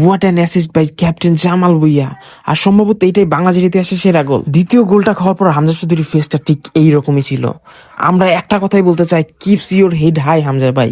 What an assist by captain Jamal Bhuiyan আর সম্ভবত এটাই বাংলাদেশের ইতিহাসে সেরা গোল। দ্বিতীয় গোলটা খাওয়ার পর হামজা চৌধুরীর ফেসটা ঠিক এইরকমই ছিল। আমরা একটা কথাই বলতে চাই keeps your head high Hamza ভাই।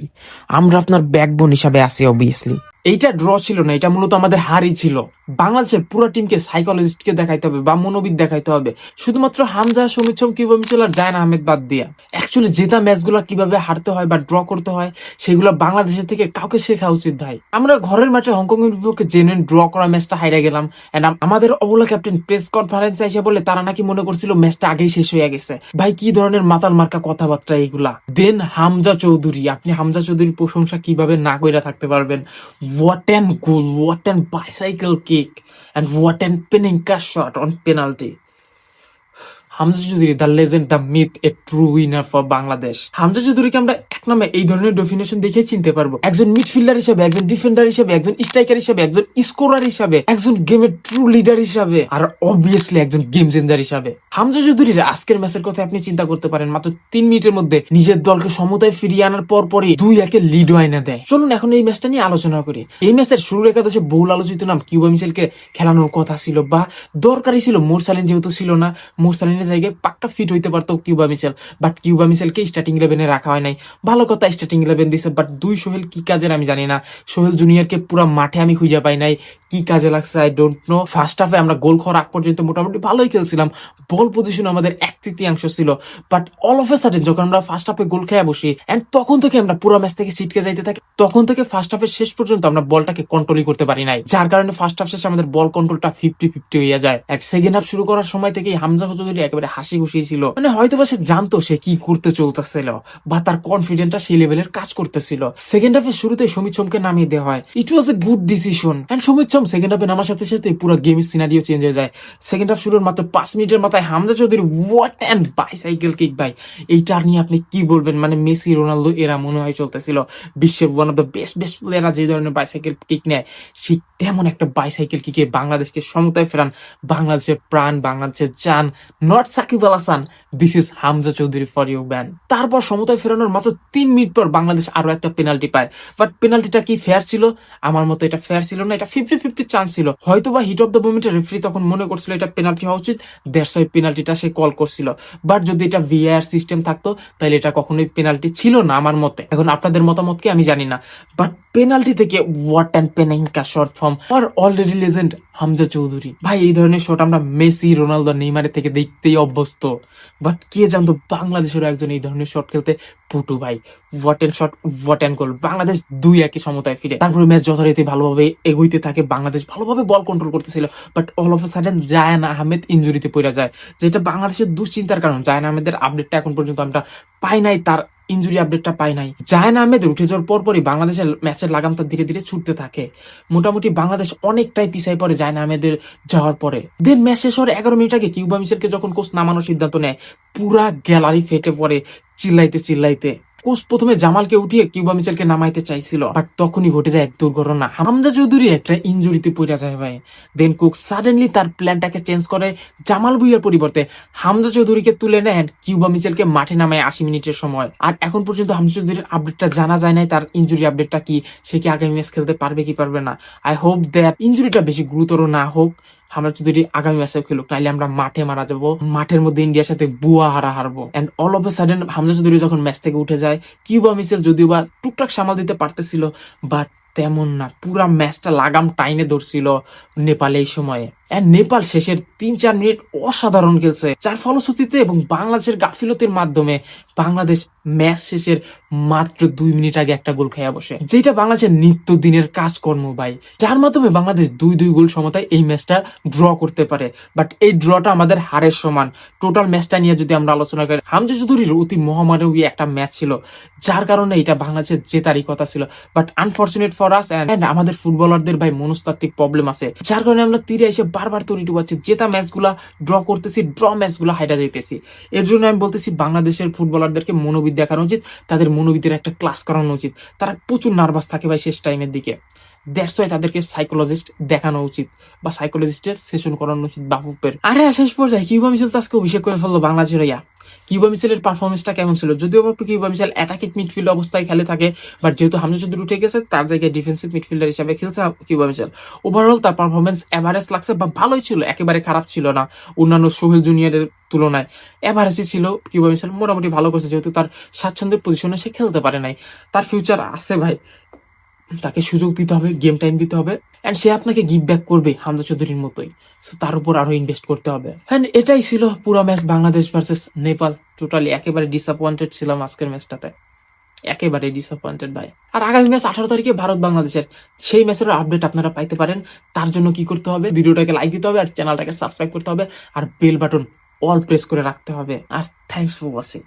আমরা আপনার ব্যাকবোন হিসাবে আছি অবভিয়াসলি এইটা ড্র ছিল না, এটা মূলত আমাদের হারই ছিল। বাংলাদেশের পুরো টিমকে সাইকোলজিস্টকে দেখাইতে হবে বা মনোবিদ দেখাইতে হবে। শুধুমাত্র হামজা সমিচম কিউবা মিচেল আর জায়ন আহমেদ বাদ দিয়া। অ্যাকচুয়ালি জেতা ম্যাচগুলো কীভাবে হারতে হয় বা ড্র করতে হয়, সেগুলো বাংলাদেশের থেকে কাউকে শেখা উচিত ভাই। আমরা ঘরের মাঠে হংকং এর বিপক্ষে জেনুইন ড্র করা ম্যাচটা হাইরা গেলাম এন্ড আমাদের অবলা ক্যাপ্টেন প্রেস কনফারেন্সে এসে বলে তারা নাকি মনে করছিল ম্যাচটা আগেই শেষ হয়ে গেছে। ভাই, কি ধরনের মাতাল মার্কা কথাবার্তা এইগুলা। দেন হামজা চৌধুরী, আপনি হামজা চৌধুরীর প্রশংসা কীভাবে না কইরা থাকতে পারবেন? What an goal what an bicycle kick and what an Panenka shot on penalty Hamza Chowdhury the legend the myth a true winner for Bangladesh Hamza চৌধুরীকে আমরা এক নামে এই ধরনের ডেফিনেশন দেখে চিনতে পারব। একজন মিডফিল্ডার হিসেবে, একজন ডিফেন্ডার হিসেবে, একজন স্ট্রাইকার হিসেবে, একজন স্কোরার হিসেবে, একজন গেমের ট্রু লিডার হিসাবে, আর অবভিয়াসলি একজন গেম চেঞ্জার হিসাবে। হামজা চৌধুরীর আজকের ম্যাচের কথা আপনি চিন্তা করতে পারেন, মাত্র তিন মিনিটের মধ্যে নিজের দলকে সমতায় ফিরিয়ে আনার পর পরই দুই একে লিড আইনা দেয়। চলুন এখন এই ম্যাচটা নিয়ে আলোচনা করি। এই ম্যাচের শুরুর একাদশে বহুল আলোচিত নাম কিউবা মিচেলকে খেলানোর কথা ছিল বা দরকারি ছিল। মোরসালিন যেহেতু ছিল না, মোরসালিনের জায়গায় পাক্কা ফিট হইতে পারতো কিউবা মিশেল বাট কিউবা মিশেলকে স্টার্টিং ইলেভেনে রাখা হয় নাই। ভালো কথা স্টার্টিং ইলেভেন দিছে বাট দুই সোহেল কি কাজের আমি জানি না। সোহেল জুনিয়রকে পুরো মাঠে আমি খুঁজে পাই নাই। কি কাজে লাগছে আই ডোন্ট নো ফার্স্ট হাফে আমরা গোল খাওয়ার আগ পর্যন্ত মোটামুটি ভালোই খেলছিলাম। বল পজিশন আমাদের এক তৃতীয়াংশ ছিল। But all of a sudden যখন আমরা ফার্স্ট হাফে গোল খেয়ে বসি এন্ড তখন থেকে আমরা পুরো ম্যাচ থেকে ছিটকে যাইতে থাকি, তখন থেকে ফার্স্ট হাফের শেষ পর্যন্ত আমরা বলটাকে কন্ট্রোলই করতে পারি নাই। যার কারণে ফার্স্ট হাফ শেষে আমাদের বল কন্ট্রোলটা ফিফটি ফিফটি হয়ে যায়। এক সেকেন্ড হাফ শুরু করার সময় থেকেই হামজা চৌধুরী একেবারে হাসি খুশি ছিল। মানে হয়তো বা সে জানতো সে কি করতে চলতেছিল, বা তার কনফিডেন্টটা সেই লেভেলের কাজ করতেছিল। সেকেন্ড হাফের শুরুতে সমিত চমকে নামিয়ে দেওয়া হয়। It was a good decision and Samit Shom second হাফে নামার সাথে সাথে পুরো গেমের সিনারিও চেঞ্জ হয়ে যায়। সেকেন্ড হাফ শুরুর মাত্র পাঁচ মিনিটের মাথায় Hamza Chowdhury what an bicycle kick ভাই। এইটা নিয়ে আপনি কি বলবেন? মানে মেসি, রোনালদো, এরা মনে হয় চলতেছিল। বিশ্বের one of the best best প্লেয়াররা যে ধরনের বাইসাইকেল কিক নেয় সে তেমন একটা বাইসাইকেল কিকে বাংলাদেশকে সমতায় ফেরান। বাংলাদেশের প্রাণ, বাংলাদেশের জান, not Shakib Al Hasan. This is Hamza Chowdhury for you ban তারপর সমতায় ফেরানোর মাত্র তিন মিনিট পর বাংলাদেশ আরও একটা পেনাল্টি পায়। বাট পেনাল্টিটা কি ফেয়ার ছিল? আমার মতো এটা ফেয়ার ছিল না, এটা ফিফটি ফিফটি চান্স ছিল। হয়তো বা হিট অফ দ্য মোমেন্টে রেফারি তখন মনে করছিল এটা পেনাল্টি হওয়া উচিত দেড়শো পেনাল্টিটা সে কল করছিল। বাট যদি এটা ভিআর সিস্টেম থাকতো তাহলে এটা কখনোই পেনাল্টি ছিল না আমার মতে। এখন আপনাদের মতামত কি আমি জানি না। বাট পেনাল্টি থেকে what an Panenka shot form R already legend Hamza Chowdhury ভাই, এই ধরনের শট আমরা মেসি রোনালদো নেইমারের থেকে দেখতেই অভ্যস্ত। বাট কে জানতো বাংলাদেশেরও একজন এই ধরনের শট খেলতে? পুটু ভাই what an shot what an goal Bangladesh দুই একই সমতায় ফিরে। তারপরে ম্যাচ যথারীতি ভালোভাবে এগোইতে থাকে। বাংলাদেশ ভালোভাবে বল কন্ট্রোল করতেছিল। But all of a sudden Zayan Ahmed ইঞ্জুরিতে পড়ে যায়। যেটা বাংলাদেশের দুশ্চিন্তার কারণ। জায়ান আহমেদের আপডেটটা এখন পর্যন্ত আমরা পাই নাই। তার ইঞ্জুরি আপডেটটা পাই নাই। জায়ান আহমেদ উঠে যাওয়ার পরপরই বাংলাদেশের ম্যাচের লাগামটা ধীরে ধীরে ছুটতে থাকে। মোটামুটি বাংলাদেশ অনেকটাই পিছাই পড়ে জায়ান আহমেদের যাওয়ার পরে। দেন ম্যাচ শেষ হওয়ার এগারো মিনিট আগে কিউবা মিশেলকে যখন কোচ নামানোর সিদ্ধান্ত নেয়, পুরা গ্যালারি ফেটে পড়ে, চিল্লাইতে চিল্লাইতে। কোচ প্রথমে জামালকে উঠিয়ে কিউবা মিচেলকে নামাইতে চাইছিল, বাট তখনই ঘটে যায় এক দুর্ঘটনা। হামজা চৌধুরী একটা ইঞ্জুরিতে পড়ে যায় ভাই। দেন কুক সাডেনলি তার প্ল্যানটাকে চেঞ্জ করে জামাল ভুইয়ার পরিবর্তে হামজা চৌধুরীকে তুলে নেন কিউবা মিচেলকে মাঠে নামায় আশি মিনিটের সময়। আর এখন পর্যন্ত হামজা চৌধুরীর আপডেটটা জানা যায় নাই তার ইঞ্জুরি আপডেটটা কি, সে কি আগামী ম্যাচ খেলতে পারবে কি পারবে না। আই হোপ দ্যাট ইঞ্জুরিটা বেশি গুরুতর না হোক। আমরা যদি আগামী ম্যাচে খেলুক তাহলে আমরা মাঠে মারা যাব, মাঠের মধ্যে ইন্ডিয়ার সাথে বুয়া হারা হারবো। And all of a sudden Hamza Chowdhury যখন ম্যাচ থেকে উঠে যায়, কিউবা মিসেল যদিও বা টুকটাক সামাল দিতে পারতেছিল বাট তেমন না, পুরা ম্যাচটা লাগাম টাইনে ধরছিল নেপালে এই সময়ে। এন্ড নেপাল শেষের তিন চার মিনিট অসাধারণ খেলছে। যার ফলশ্রুতিতে এবং বাংলাদেশের গাফিলতির মাধ্যমে বাংলাদেশ ম্যাচ শেষের মাত্র দুই মিনিট আগে একটা গোল খেয়া বসে। যেটা বাংলাদেশের নিত্য দিনের কাজকর্ম ভাই। যার মাধ্যমে বাংলাদেশ দুই দুই গোল সমতায় এই ম্যাচটা ড্র করতে পারে। বাট এই ড্রটা আমাদের হারের সমান। টোটাল ম্যাচটা নিয়ে যদি আমরা আলোচনা করি, হামজা চৌধুরীর অতি মহামানবী একটা ম্যাচ ছিল। যার কারণে এটা বাংলাদেশের জেতারই কথা ছিল। But unfortunate for us and আমাদের ফুটবলারদের ভাই মনস্তাত্ত্বিক প্রবলেম আছে। যার কারণে আমরা তীরে এসে বারবার তৈরি পাচ্ছে জেতা ম্যাচগুলা ড্র করতেছি ড্র ম্যাচগুলা হাইটা যাইতেছি। এর জন্য আমি বলতেছি বাংলাদেশের ফুটবলারদেরকে মনোবিদ দেখানো উচিত, তাদের মনোবিদের একটা ক্লাস করানো উচিত। তারা প্রচুর নার্ভাস থাকে ভাই শেষ টাইমের দিকে। দ্যাটস ওয়াই তাদেরকে সাইকোলজিস্ট দেখানো উচিত বা সাইকোলজিস্টের সেশন করানো উচিত বাফুপের আরে, শেষ পর্যায়ে কিউবা মিছিল তো আজকে অভিষেক করে ফেলল বাংলাদেশের ইয়া কিউবা মিছিলের পারফরমেন্সটা কেমন ছিল? যদিও বাপু কিউবা মিছিল অ্যাটাকিং মিডফিল্ড অবস্থায় খেলে থাকে বাট যেহেতু হামজা চৌধুরী উঠে গেছে, তার জায়গায় ডিফেন্সিভ মিডফিল্ডার হিসাবে খেলছে কিউবা মিছিল ওভারঅল তার পারফরমেন্স এভারেজ লাগছে বা ভালোই ছিল, একেবারে খারাপ ছিল না, অন্যান্য সোহেল জুনিয়রের তুলনায়। এভারেজই ছিল কিউবা মিছিল মোটামুটি ভালো করছে, যেহেতু তার স্বাচ্ছন্দ্যের পজিশনে সে খেলতে পারে নাই। তার ফিউচার আছে ভাই। তাকে সুযোগ দিতে হবে গেম টাইম দিতে হবে অ্যান্ড সে আপনাকে গিভ ব্যাক করবে হামজা চৌধুরীর মতোই। সো তার উপর আরও ইনভেস্ট করতে হবে। অ্যান্ড এটাই ছিল পুরো match Bangladesh versus Nepal. Totally একেবারে ডিসঅ্যাপয়েন্টেড ছিলাম আজকের ম্যাচটাতে একেবারে ডিসঅ্যাপয়েন্টেড ভাই। আর আগামী ম্যাচ আঠারো তারিখে ভারত বাংলাদেশের। সেই ম্যাচের আপডেট আপনারা পাইতে পারেন। তার জন্য কি করতে হবে? ভিডিওটাকে লাইক দিতে হবে, আর চ্যানেলটাকে সাবস্ক্রাইব করতে হবে, আর বেল বাটন অল প্রেস করে রাখতে হবে। আর থ্যাংকস ফর ওয়াচিং